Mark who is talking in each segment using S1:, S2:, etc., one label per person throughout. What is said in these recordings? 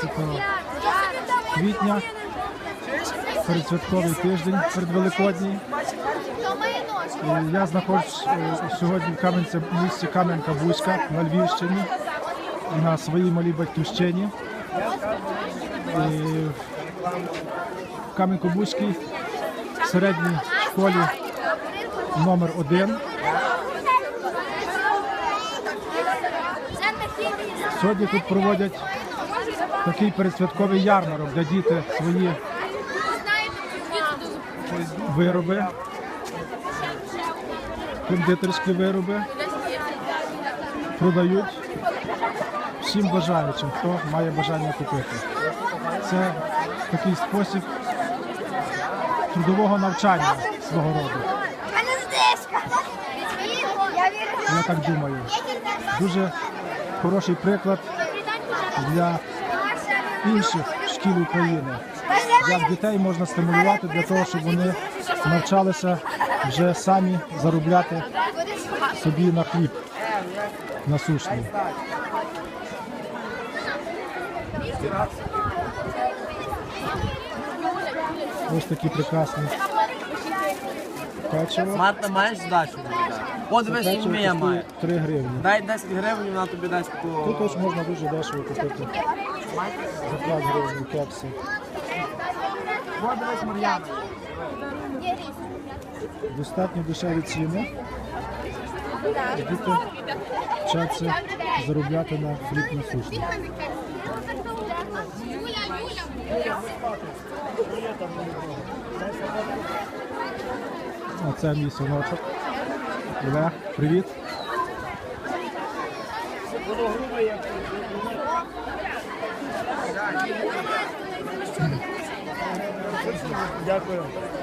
S1: 15 квітня, передсвятковий тиждень передвеликодній. І я знаходжусь е, сьогодні в Кам'янці, місті Кам'янка-Бузька на Львівщині на своїй малій батьківщині. І в Кам'янко-Бузькій середній школі номер один. Сьогодні тут проводять такий передсвятковий ярмарок, де діти свої вироби, кондитерські вироби продають всім бажаючим, хто має бажання купити. Це такий спосіб трудового навчання свого роду. Я так думаю. Дуже хороший приклад для інших шкіл України. Як дітей можна стимулювати для того, щоб вони навчалися вже самі заробляти собі на хліб насущний. Ось такі прекрасні печиво.
S2: Марта маєш здачу? Подивись, скільки я маю.
S1: коштує 3 гривні.
S2: Дай 10 гривень, вона тобі дасть
S1: Тут
S2: таку.
S1: ось можна дуже дешево купити. За 5 гривень.
S2: Подивись, Мар'яна.
S1: Достатньо дешеві ціни. Діти вчаться заробляти на хліб насущний. Оце мій синочок. Олег, привіт. Дякую. Зараз.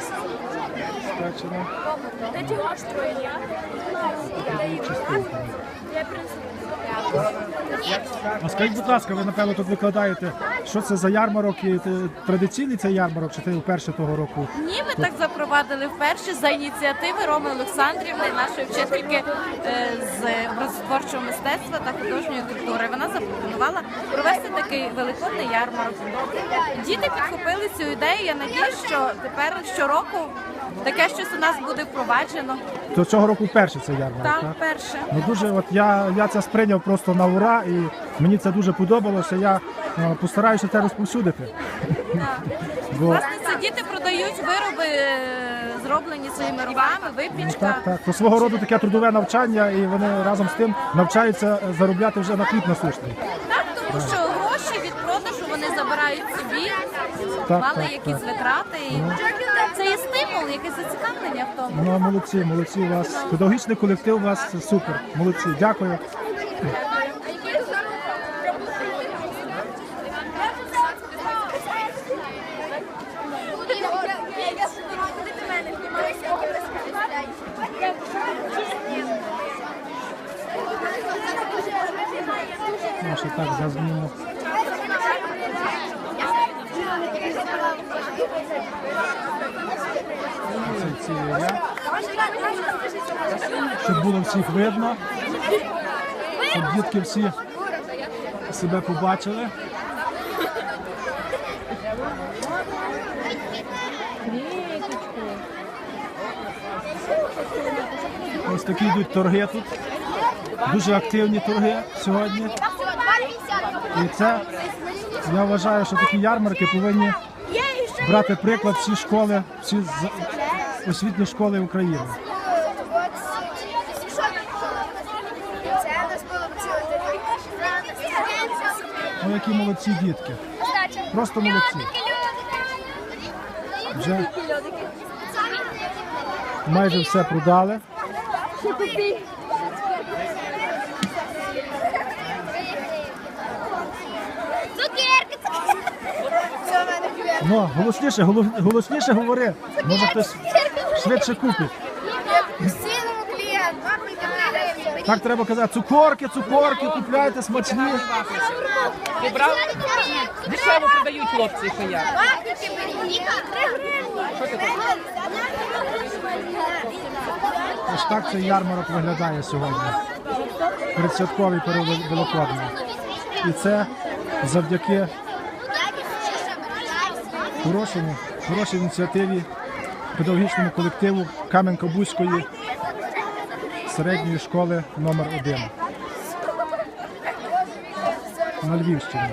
S1: спечена. Частинка. А скажіть, будь ласка, ви напевно тут викладаєте, що це за ярмарок? І, Традиційний цей ярмарок, чи ти вперше того року?
S3: Ні, ми так запровадили вперше за ініціативи Роми Олександрівни, нашої вчительки е, з образотворчого мистецтва та художньої культури. Вона запропонувала провести такий великодний ярмарок. Діти підхопили цю ідею. Я надіюсь, що тепер щороку таке щось у нас буде впроваджено.
S1: То цього року вперше цей ярмарок,
S3: Так,
S1: так?
S3: перше.
S1: Ну дуже, от я, я це сприйняв просто на ура, і мені це дуже подобалося. Я е, постараюся це розповсюдити. Бо
S3: Власне, це діти продають вироби, е, зроблені своїми руками, випічка.
S1: так, так, то свого роду таке трудове навчання, і вони разом з тим навчаються заробляти вже на хліб насущний.
S3: Так, тому що собі,
S1: Так,
S3: мали
S1: так,
S3: якісь
S1: так.
S3: витрати. І це є стимул, якесь зацікавлення в тому.
S1: Ну молодці, молодці у вас. Педагогічний колектив у вас супер. Молодці, дякую. Ну, так за ряд. Щоб було всіх видно, щоб дітки всі себе побачили. Ось такі йдуть торги тут. Дуже активні торги сьогодні. І це я вважаю, що такі ярмарки повинні брати приклад всі школи, всі освітні школи України. Ну які молодці дітки. Просто молодці. Вже майже все продали. Ну, голосніше, голо- голосніше говори. Може хтось швидше купить. Так треба казати, цукорки, цукорки, купляйте смачні.
S4: Ти брав? Дешево продають хлопці, що я.
S5: Три гривні.
S1: Ось так цей ярмарок виглядає сьогодні. Передсвятковий перед Великоднем. І це завдяки хорошому, хорошій ініціативі педагогічному колективу Кам'янка-Бузької середньої школи номер 1 на Львівщині.